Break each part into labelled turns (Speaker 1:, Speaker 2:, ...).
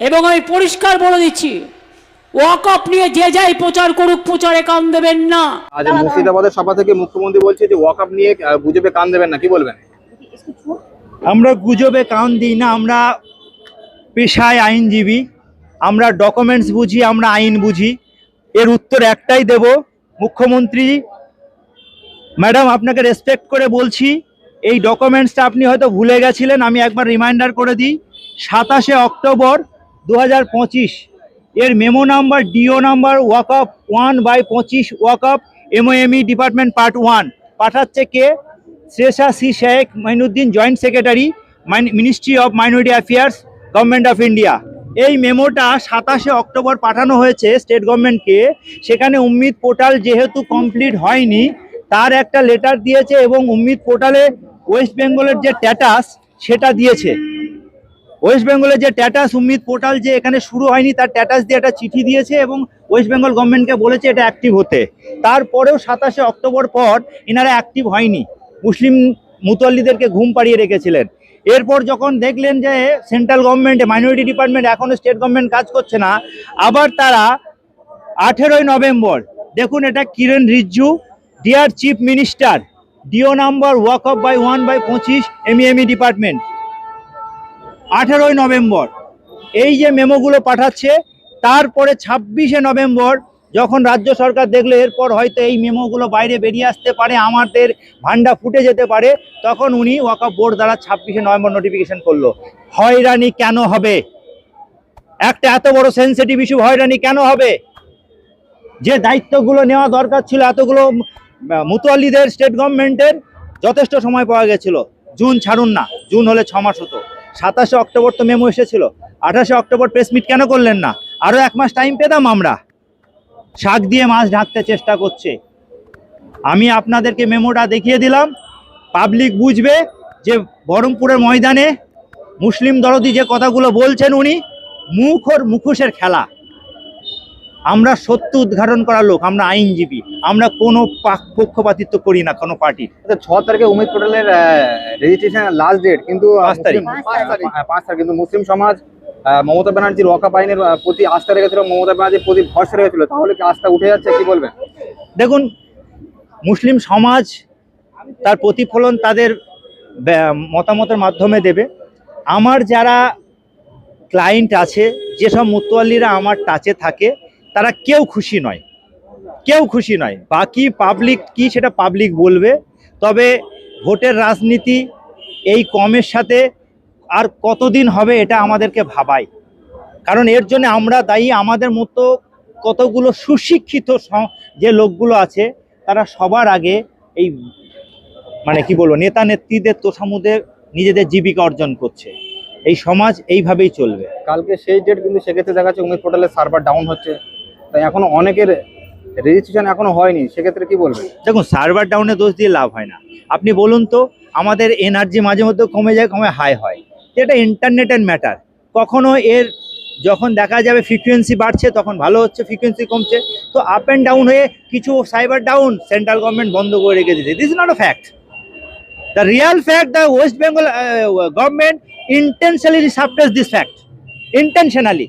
Speaker 1: এবং আমি পরিষ্কার বলে দিচ্ছি ওয়াকআপ নিয়ে যে যাই প্রচার করুক প্রচারে কান দেবেন না।
Speaker 2: আজ মুর্শিদাবাদের সভা থেকে মুখ্যমন্ত্রী বলছে যে ওয়াকআপ নিয়ে গুজবে কান দেবেন না কি বলবেন?
Speaker 3: আমরা গুজবে কান দিই না আমরা পেশায় আইনজীবী আমরা ডকুমেন্টস বুঝি আমরা আইন বুঝি। এর উত্তর একটাই দেব মুখ্যমন্ত্রী ম্যাডাম আপনাকে রেসপেক্ট করে বলছি এই ডকুমেন্টসটা আপনি হয়তো ভুলে গেছিলেন আমি একবার রিমাইন্ডার করে দিই। সাতাশে অক্টোবর দু হাজার পঁচিশ। এর memo number D O number walk আপ ওয়ান বাই পঁচিশ ওয়াক up M O M E department part one পাঠাচ্ছে কে? Shresha C Sheikh Mainuddin joint secretary ministry of minority affairs government of India এই মেমোটা সাতাশে অক্টোবর পাঠানো হয়েছে স্টেট গভর্নমেন্টকে সেখানে উম্মিদ পোর্টাল যেহেতু কমপ্লিট হয়নি, তার একটা লেটার দিয়েছে এবং উম্মিদ পোর্টালে ওয়েস্ট বেঙ্গলের যে স্ট্যাটাস সেটা দিয়েছে। ওয়েস্ট বেঙ্গলের যে ট্যাটাস উম্মিদ পোর্টাল যে এখানে শুরু হয়নি, তার ট্যাটাস দিয়ে একটা চিঠি দিয়েছে এবং ওয়েস্ট বেঙ্গল গভর্নমেন্টকে বলেছে এটা অ্যাক্টিভ হতে। তারপরেও সাতাশে অক্টোবর পর এনারা অ্যাক্টিভ হয়নি। মুসলিম মুতল্লিদেরকে ঘুম পাড়িয়ে রেখেছিলেন। এরপর যখন দেখলেন যে সেন্ট্রাল গভর্নমেন্ট মাইনরিটি ডিপার্টমেন্ট এখনও স্টেট গভর্নমেন্ট কাজ করছে না, আবার তারা আঠেরোই নভেম্বর, দেখুন এটা Kiren Rijiju dear chief minister D O number walk of by one by পঁচিশ M E M E department আঠেরোই নভেম্বর। এই যে মেমোগুলো পাঠাচ্ছে, তারপরে ছাব্বিশে নভেম্বর যখন রাজ্য সরকার দেখল এরপর হয়তো এই মেমোগুলো বাইরে বেরিয়ে আসতে পারে, আমাদের ভান্ডা ফুটে যেতে পারে, তখন উনি ওয়াকআপ বোর্ড দ্বারা ছাব্বিশে নভেম্বর নোটিফিকেশন করল। হয়রানি কেন হবে? একটা এত বড় সেন্সিটিভ ইস্যু হয়রানি কেন হবে? যে দায়িত্বগুলো নেওয়া দরকার ছিল, এতগুলো মুতোয়াল্লিদের স্টেট গভর্নমেন্টের যথেষ্ট সময় পাওয়া গেছিল। জুন ছাড়ুন না, জুন হলে ছ মাস হতো। সাতাশে অক্টোবর তো মেমো এসেছিল। আঠাশে অক্টোবর প্রেস মিট কেন করলেন না? আরও এক মাস টাইম পেতাম আমরা। শাক দিয়ে মাছ ঢাকতে চেষ্টা করছে। আমি আপনাদেরকে মেমোটা দেখিয়ে দিলাম। পাবলিক বুঝবে যে বহরমপুরের ময়দানে মুসলিম দরদি যে কথাগুলো বলছেন উনি, মুখ ওর মুখোশের খেলা। আমরা সত্য উদ্ঘাটন করা লোক আমরা আইনজীবী আমরা কোনো পাক- পক্ষপাতিত্ব করি না কোনো পার্টির
Speaker 2: আচ্ছা, ছ তারিখে উমেদ পোর্টালের রেজিস্ট্রেশন লাস্ট ডেট কিন্তু
Speaker 3: পাঁচ তারিখ।
Speaker 2: মুসলিম- পাঁচ তারিখ কিন্তু মুসলিম সমাজ মমতা ব্যানার্জির ওয়াকআপ আইনের প্রতি আস্থা রেখেছিল মমতা ব্যানার্জির প্রতি ভরসা রেখেছিল। তাহলে কি আস্থা উঠে যাচ্ছে? কি বলবেন?
Speaker 3: দেখুন মুসলিম সমাজ তার প্রতিফলন তাদের ব্যা- মতামতের মাধ্যমে দেবে। আমার যারা ক্লায়েন্ট আছে যেসব মুতোয়াল্লিরা আমার টাচে থাকে তারা কেউ খুশি নয়। কেউ খুশি নয়। বাকি পাবলিক কি সেটা পাবলিক বলবে। তবে ভোটের রাজনীতি এই কমের সাথে আর কতদিন হবে এটা আমাদেরকে ভাবায় কারণ এর জন্য আমরা দায়ী। আমাদের মতো কতগুলো সুশিক্ষিত যে লোকগুলো আছে, তারা সবার আগে এই মানে কি বলব, নেতা নেত্রীদের তোষামুদে নিজেদের জীবিকা অর্জন করছে। এই সমাজ এইভাবেই চলবে।
Speaker 2: কালকে সেই ডেট কিন্তু সেক্ষেত্রে দেখা যাচ্ছে উমেদ পোর্টালের সার্ভার ডাউন হচ্ছে। তাই এখনও অনেকের রেজিস্ট্রেশন এখনও হয়নি, সেক্ষেত্রে কি বলবেন?
Speaker 3: দেখুন সার্ভার ডাউনে দোষ দিয়ে লাভ হয় না। আপনি বলুন তো, আমাদের এনার্জি মাঝে মধ্যে কমে যায়, কমে হাই হয়। এটা ইন্টারনেটের ম্যাটার কখনো এর যখন দেখা যাবে ফ্রিকোয়েন্সি বাড়ছে, তখন ভালো হচ্ছে ফ্রিকোয়েন্সি কমছে। তো আপ অ্যান্ড ডাউন হয়ে কিছু সাইবার ডাউন সেন্ট্রাল গভর্নমেন্ট বন্ধ করে রেখে দিয়েছে। This not a fact the real fact the West Bengal government intentionally suppress this fact intentionally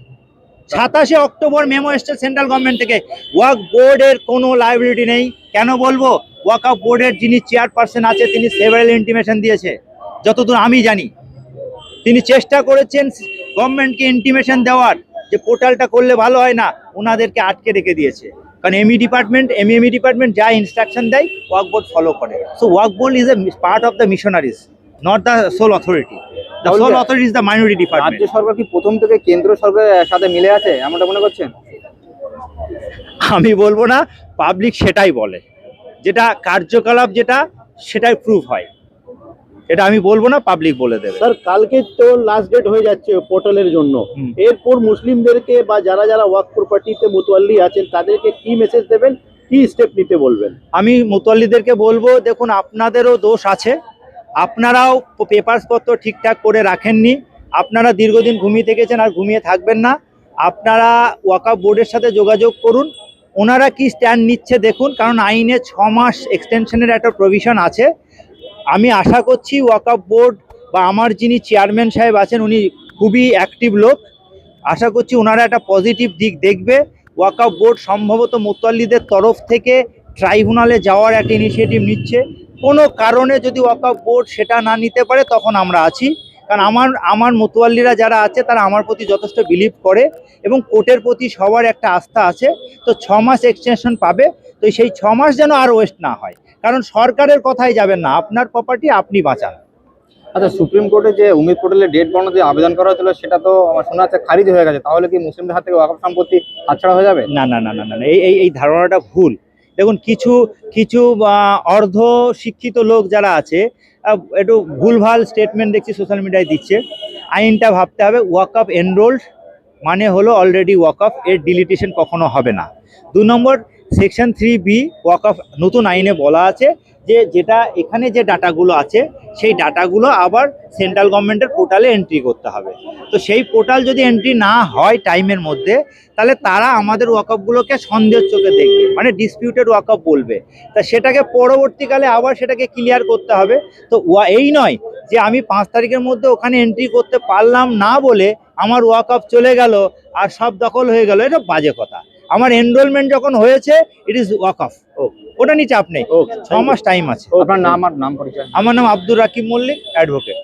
Speaker 3: সাতাশে অক্টোবর মেমো এসছে সেন্ট্রাল গভর্নমেন্ট থেকে। ওয়াক বোর্ডের কোনো লাইবিলিটি নেই। কেন বলব? ওয়াক আপ বোর্ডের যিনি চেয়ারপারসন আছে, তিনি সেভারেল ইন্টিমেশন দিয়েছে। যতদূর আমি জানি। তিনি চেষ্টা করেছেন গভর্নমেন্টকে ইন্টিমেশন দেওয়ার যে পোর্টালটা করলে ভালো হয় না, ওনাদেরকে আটকে রেখে দিয়েছে। কারণ M E department M M E department যা ইনস্ট্রাকশন দেয়, ওয়াক বোর্ড ফলো করে। So walk board is a part of the missionaries not the sole authority the sole authority is the minority department
Speaker 2: রাজ্য সরকার কি প্রথম থেকে কেন্দ্র সরকারের সাথে মিলে আছে? এমনটা মনে করছেন?
Speaker 3: আমি বলব না পাবলিক সেটাই বলে। যেটা কার্যকলাপ যেটা সেটাই প্রুফ হয়। এটা আমি বলব না পাবলিক বলে দেবে।
Speaker 4: স্যার কালকে তো লাস্ট ডেট হয়ে যাচ্ছে পোর্টালের জন্য। এরপর মুসলিমদেরকে বা যারা যারা ওয়াক প্রপার্টিতে মুতোয়াল্লি আছেন তাদেরকে কি মেসেজ দেবেন? কি স্টেপ নিতে বলবেন?
Speaker 3: আমি মুতল্লিদেরকে বলব দেখুন আপনাদেরও দোষ আছে। আপনারাও পেপারস পত্র ঠিকঠাক করে রাখেননি। আপনারা দীর্ঘদিন ঘুমিয়ে থেকেছেন আর ঘুমিয়ে থাকবেন না। আপনারা ওয়াকাপ বোর্ডের সাথে যোগাযোগ করুন। ওনারা কি স্ট্যান্ড নিচ্ছে দেখুন, কারণ আইনে ছ মাস এক্সটেনশনের একটা প্রভিশন আছে। আমি আশা করছি ওয়াকাপ বোর্ড বা আমার যিনি চেয়ারম্যান সাহেব আছেন, উনি খুবই অ্যাক্টিভ লোক। আশা করছি ওনারা একটা পজিটিভ দিক দেখবে। ওয়াকআপ বোর্ড সম্ভবত মোতাল্লিদের তরফ থেকে ট্রাইব্যুনালে যাওয়ার একটা ইনিশিয়েটিভ নিচ্ছে। কোনো কারণে যদি ওয়াকআপ বোর্ড সেটা না নিতে পারে তখন আমরা আছি। কারণ আমার আমার মোতোয়াল্লিরা যারা আছে তারা আমার প্রতি যথেষ্ট বিলিভ করে এবং কোর্টের প্রতি সবার একটা আস্থা আছে। তো ছ মাস এক্সটেনশন পাবে তো সেই ছ মাস যেন আর ওয়েস্ট না হয়। কারণ সরকারের কথাই যাবেন না আপনার প্রপার্টি আপনি বাঁচান।
Speaker 2: আচ্ছা সুপ্রিম কোর্টে যে উমিদ পটেলের ডেট বাড়ানোর যে আবেদন করা হয়েছিল সেটা তো আমার শোনা যাচ্ছে খারিজ হয়ে গেছে। তাহলে কি মুসলিমদের হাত থেকে ওয়াকফ সম্পত্তি হাতছাড়া হয়ে যাবে?
Speaker 3: না না না না না না, এই এই এই ধারণাটা ভুল। দেখুন, কিছু কিছু অর্ধ শিক্ষিত লোক যারা আছে একটু ভুলভাল স্টেটমেন্ট দেখছি সোশ্যাল মিডিয়ায় দিচ্ছে। আইনটা ভাবতে হবে ওয়াক আপ এনরোল্ড মানে হলো অলরেডি ওয়াক আপ এর ডিলিটেশন কখনো হবে না। দু নম্বর সেকশন থ্রি বি ওয়াক আপ নতুন আইনে বলা আছে যে যেটা এখানে যে ডাটাগুলো আছে, সেই ডাটাগুলো আবার সেন্ট্রাল গভর্নমেন্টের পোর্টালে এন্ট্রি করতে হবে। তো সেই পোর্টাল যদি এন্ট্রি না হয় টাইমের মধ্যে, তাহলে তারা আমাদের ওয়াকআপগুলোকে সন্দেহের চোখে দেখবে মানে ডিসপিউটেড ওয়াকআপ বলবে। তা সেটাকে পরবর্তীকালে আবার সেটাকে ক্লিয়ার করতে হবে। তো এই নয় যে আমি পাঁচ তারিখের মধ্যে ওখানে এন্ট্রি করতে পারলাম না বলে আমার ওয়াকআপ চলে গেল আর সব দখল হয়ে গেল, এটা বাজে কথা। আমার এনরোলমেন্ট যখন হয়েছে ইট ইজ ওয়াকআপ। ওটা নিয়ে চাপ নেই ছ মাস টাইম আছে।
Speaker 2: আপনার নাম আর নাম পরিচয়?
Speaker 3: আমার নাম আব্দুর রাকিব মল্লিক অ্যাডভোকেট